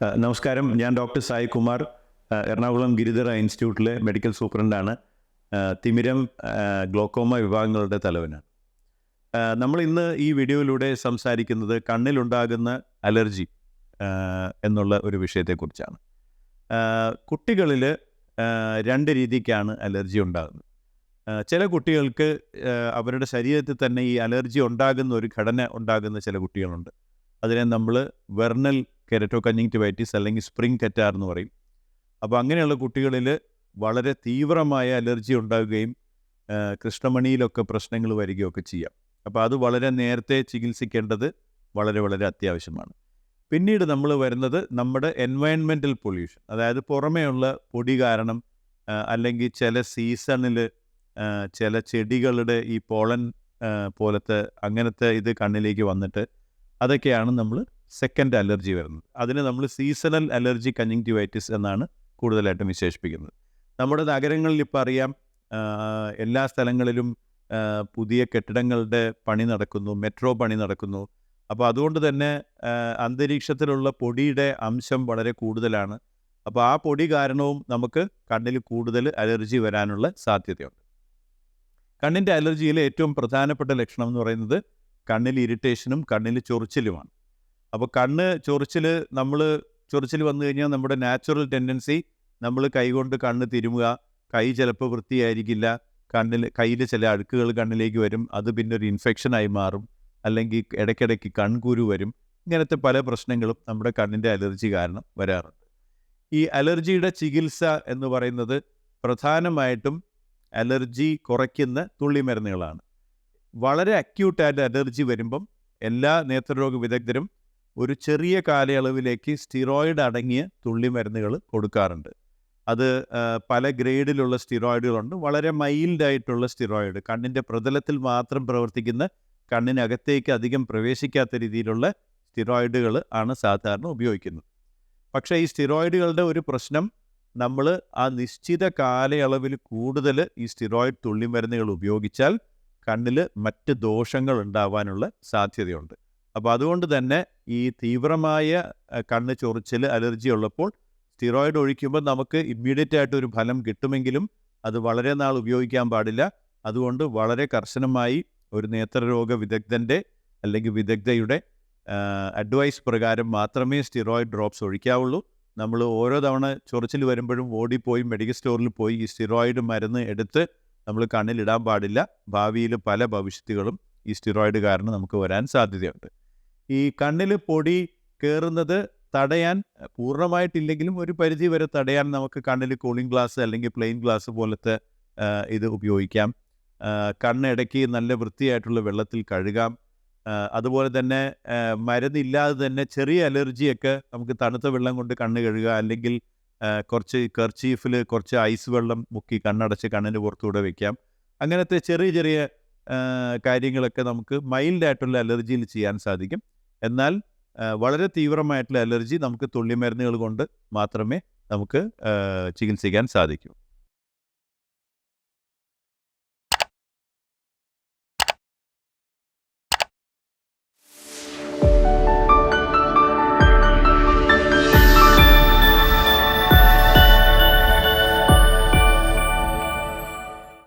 നമസ്കാരം. ഞാൻ ഡോക്ടർ സായി കുമാർ എറണാകുളം ഗിരിധര ഇൻസ്റ്റിറ്റ്യൂട്ടിലെ മെഡിക്കൽ സൂപ്രണ്ടാണ്. തിമിരം ഗ്ലോക്കോമ വിഭാഗങ്ങളുടെ തലവനാണ്. നമ്മൾ ഇന്ന് ഈ വീഡിയോയിലൂടെ സംസാരിക്കുന്നത് കണ്ണിലുണ്ടാകുന്ന അലർജി എന്നുള്ള ഒരു വിഷയത്തെക്കുറിച്ചാണ്. കുട്ടികളിൽ രണ്ട് രീതിക്കാണ് അലർജി ഉണ്ടാകുന്നത്. ചില കുട്ടികൾക്ക് അവരുടെ ശരീരത്തിൽ തന്നെ ഈ അലർജി ഉണ്ടാകുന്ന ഒരു ഘടന ഉണ്ടാകുന്ന ചില കുട്ടികളുണ്ട്. അതിനെ നമ്മൾ വെർണൽ കെരറ്റോ കഞ്ഞിങ്റ്റിവൈറ്റിസ് അല്ലെങ്കിൽ സ്പ്രിംഗ് കെറ്റാർ എന്ന് പറയും. അപ്പോൾ അങ്ങനെയുള്ള കുട്ടികളിൽ വളരെ തീവ്രമായ അലർജി ഉണ്ടാകുകയും കൃഷ്ണമണിയിലൊക്കെ പ്രശ്നങ്ങൾ വരികയൊക്കെ ചെയ്യാം. അപ്പോൾ അത് വളരെ നേരത്തെ ചികിത്സിക്കേണ്ടത് വളരെ വളരെ അത്യാവശ്യമാണ്. പിന്നീട് നമ്മൾ വരുന്നത് നമ്മുടെ എൻവയൺമെന്റൽ പൊല്യൂഷൻ അതായത് പുറമേയുള്ള പൊടി കാരണം അല്ലെങ്കിൽ ചില സീസണിൽ ചില ചെടികളുടെ ഈ പോളൻ പോലത്തെ അങ്ങനത്തെ ഇത് കണ്ണിലേക്ക് വന്നിട്ട് അതൊക്കെയാണ് നമ്മൾ സെക്കൻഡ് അലർജി വരുന്നത്. അതിന് നമ്മൾ സീസണൽ അലർജി കഞ്ഞിങ്റ്റിവൈറ്റിസ് എന്നാണ് കൂടുതലായിട്ടും വിശേഷിപ്പിക്കുന്നത്. നമ്മുടെ നഗരങ്ങളിൽ ഇപ്പോൾ അറിയാം എല്ലാ സ്ഥലങ്ങളിലും പുതിയ കെട്ടിടങ്ങളുടെ പണി നടക്കുന്നു മെട്രോ പണി നടക്കുന്നു. അപ്പോൾ അതുകൊണ്ട് തന്നെ അന്തരീക്ഷത്തിലുള്ള പൊടിയുടെ അംശം വളരെ കൂടുതലാണ്. അപ്പോൾ ആ പൊടി കാരണവും നമുക്ക് കണ്ണിൽ കൂടുതൽ അലർജി വരാനുള്ള സാധ്യതയുണ്ട്. കണ്ണിന്റെ അലർജിയിലെ ഏറ്റവും പ്രധാനപ്പെട്ട ലക്ഷണം എന്ന് പറയുന്നത് കണ്ണിൽ ഇറിറ്റേഷനും കണ്ണിൽ ചൊറിച്ചിലുമാണ്. അപ്പോൾ കണ്ണ് ചൊറിച്ചിൽ നമ്മൾ ചൊറിച്ചിൽ വന്നു കഴിഞ്ഞാൽ നമ്മുടെ നാച്ചുറൽ ടെൻഡൻസി നമ്മൾ കൈകൊണ്ട് കണ്ണ് തിരുമുക. കൈ ചിലപ്പോൾ വൃത്തിയായിരിക്കില്ല. കണ്ണിൽ കയ്യിൽ ചില അഴുക്കുകൾ കണ്ണിലേക്ക് വരും. അത് പിന്നെ ഒരു ഇൻഫെക്ഷനായി മാറും. അല്ലെങ്കിൽ ഇടയ്ക്കിടയ്ക്ക് കൺകുരു വരും. ഇങ്ങനത്തെ പല പ്രശ്നങ്ങളും നമ്മുടെ കണ്ണിന്റെ അലർജി കാരണം വരാറുണ്ട്. ഈ അലർജിയുടെ ചികിത്സ എന്ന് പറയുന്നത് പ്രധാനമായിട്ടും അലർജി കുറയ്ക്കുന്ന തുള്ളിമരുന്നുകളാണ്. വളരെ അക്യൂട്ടായിട്ട് അലർജി വരുമ്പം എല്ലാ നേത്രരോഗ വിദഗ്ധരും ഒരു ചെറിയ കാലയളവിലേക്ക് സ്റ്റിറോയിഡ് അടങ്ങിയ തുള്ളി മരുന്നുകൾ കൊടുക്കാറുണ്ട്. അത് പല ഗ്രേഡിലുള്ള സ്റ്റിറോയിഡുകളുണ്ട് വളരെ മൈൽഡ് ആയിട്ടുള്ള സ്റ്റിറോയിഡ് കണ്ണിന്റെ പ്രതലത്തിൽ മാത്രം പ്രവർത്തിക്കുന്ന കണ്ണിനകത്തേക്ക് അധികം പ്രവേശിക്കാത്ത രീതിയിലുള്ള സ്റ്റിറോയിഡുകൾ ആണ് സാധാരണ ഉപയോഗിക്കുന്നത്. പക്ഷേ ഈ സ്റ്റിറോയിഡുകളുടെ ഒരു പ്രശ്നം നമ്മൾ ആ നിശ്ചിത കാലയളവിൽ കൂടുതൽ ഈ സ്റ്റിറോയിഡ് തുള്ളിമരുന്നുകൾ ഉപയോഗിച്ചാൽ കണ്ണിൽ മറ്റ് ദോഷങ്ങൾ ഉണ്ടാവാനുള്ള സാധ്യതയുണ്ട്. അപ്പോൾ അതുകൊണ്ട് തന്നെ ഈ തീവ്രമായ കണ്ണ് ചൊറിച്ചിൽ അലർജി ഉള്ളപ്പോൾ സ്റ്റിറോയിഡ് ഒഴിക്കുമ്പോൾ നമുക്ക് ഇമ്മീഡിയറ്റ് ആയിട്ട് ഒരു ഫലം കിട്ടുമെങ്കിലും അത് വളരെ നാൾ ഉപയോഗിക്കാൻ പാടില്ല. അതുകൊണ്ട് വളരെ കർശനമായി ഒരു നേത്രരോഗ വിദഗ്ധന്റെ അല്ലെങ്കിൽ വിദഗ്ധയുടെ അഡ്വൈസ് പ്രകാരം മാത്രമേ സ്റ്റിറോയിഡ് ഡ്രോപ്സ് ഒഴിക്കാവുള്ളൂ. നമ്മൾ ഓരോ തവണ ചൊറിച്ചിൽ വരുമ്പോഴും ഓടിപ്പോയി മെഡിക്കൽ സ്റ്റോറിൽ പോയി ഈ സ്റ്റിറോയിഡ് മരുന്ന് എടുത്ത് നമ്മൾ കണ്ണിലിടാൻ പാടില്ല. ഭാവിയിൽ പല ഭവിഷ്യത്തുകളും ഈ സ്റ്റിറോയിഡ് കാരണം നമുക്ക് വരാൻ സാധ്യതയുണ്ട്. ഈ കണ്ണിൽ പൊടി കയറുന്നത് തടയാൻ പൂർണമായിട്ടില്ലെങ്കിലും ഒരു പരിധി വരെ തടയാൻ നമുക്ക് കണ്ണിൽ കൂളിംഗ് ഗ്ലാസ് അല്ലെങ്കിൽ പ്ലെയിൻ ഗ്ലാസ് പോലത്തെ ഇത് ഉപയോഗിക്കാം. ആ, കണ്ണ് ഇടയ്ക്ക് നല്ല വൃത്തിയായിട്ടുള്ള വെള്ളത്തിൽ കഴുകാം. അതുപോലെ തന്നെ മരുന്നില്ലാതെ തന്നെ ചെറിയ അലർജിയൊക്കെ നമുക്ക് തണുത്ത വെള്ളം കൊണ്ട് കണ്ണ് കഴുകുക അല്ലെങ്കിൽ കുറച്ച് കർച്ചീഫിൽ കുറച്ച് ഐസ് വെള്ളം മുക്കി കണ്ണടച്ച് കണ്ണിന് പുറത്തുകൂടെ വയ്ക്കാം അങ്ങനത്തെ ചെറിയ ചെറിയ കാര്യങ്ങളൊക്കെ നമുക്ക് മൈൽഡായിട്ടുള്ള അലർജിയിൽ ചെയ്യാൻ സാധിക്കും. എന്നാൽ വളരെ തീവ്രമായിട്ടുള്ള അലർജി നമുക്ക് തുള്ളിമരുന്നുകൾ കൊണ്ട് മാത്രമേ നമുക്ക് ചികിത്സിക്കാൻ സാധിക്കൂ.